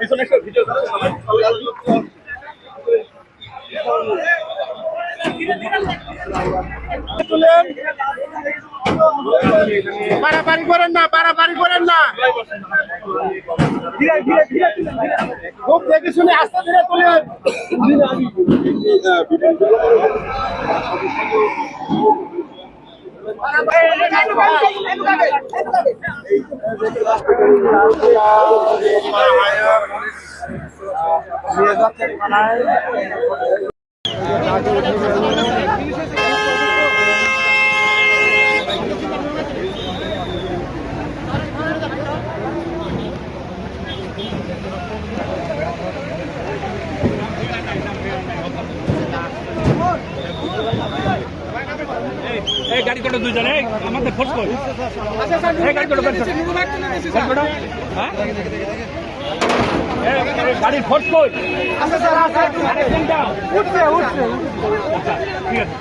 পিছনে একটা ভিডিও পারাপারি করেন না। পারাপারি করেন না খুব দেখে শুনে আস্তে ধীরে তুলেন। থানায় এই গাড়ি করে দুইজন? এই আমাদের ফোর্স কর এই গাড়ি করে হ্যাঁ? গাড়ির ফোর্স কর উঠছে উঠছে ঠিক আছে।